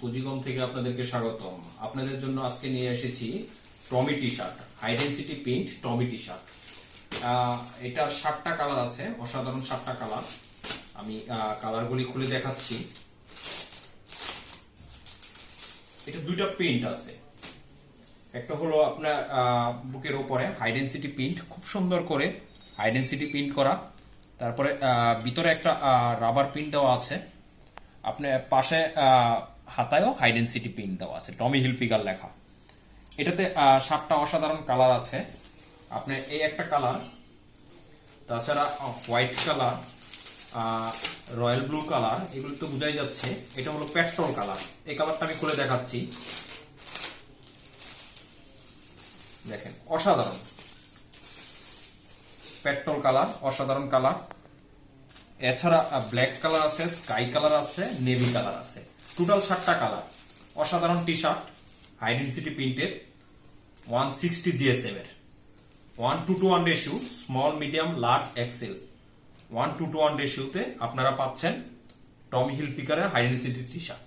পুঁজিগম থেকে আপনাদেরকে স্বাগতম। আপনাদের জন্য আজকে নিয়ে এসেছি Tommy T shirt high density print Tommy T shirt এটার সাতটা কালার আছে, অসাধারণ সাতটা কালার। আমি কালারগুলি খুলে দেখাচ্ছি। এটা দুইটা প্রিন্ট আছে। একটা হলো আপনার বুকের উপরে হাই ডেন্সিটি প্রিন্ট খুব সুন্দর করে হাই ডেন্সিটি প্রিন্ট করা। তারপরে ভিতরে একটা রাবার প্রিন্ট দেওয়া আছে। আপনার পাশে হাতায়ও হাই ডেন্সিটি প্রিন্ট দেওয়া আছে। টমি হিলফিগার লেখা। এটাতে সাতটা অসাধারণ কালার আছে। আপনার এই একটা কালার তাছাড়া white colour royal blue colour এগুলো তো বোঝাই যাচ্ছে। এটা হলো পেট্রোল কালার এই কালারটা আমি খুলে দেখাচ্ছি। দেখেন, অসাধারণ। পেট্রোল কালার অসাধারণ কালার এছাড়া ব্ল্যাক কালার আছে স্কাই কালার আছে নেভি কালার আছে। টোটাল সাতটা কালার। অসাধারণ টি শার্ট হাই ডেন্সিটি প্রিন্টের ওয়ান সিক্সটি জিএসএম এর। One two two one ratio small medium large XL one two two one রেশিওতে আপনারা পাচ্ছেন টমি হিল ফিকারের হাই ডেন্সিটি টি শার্ট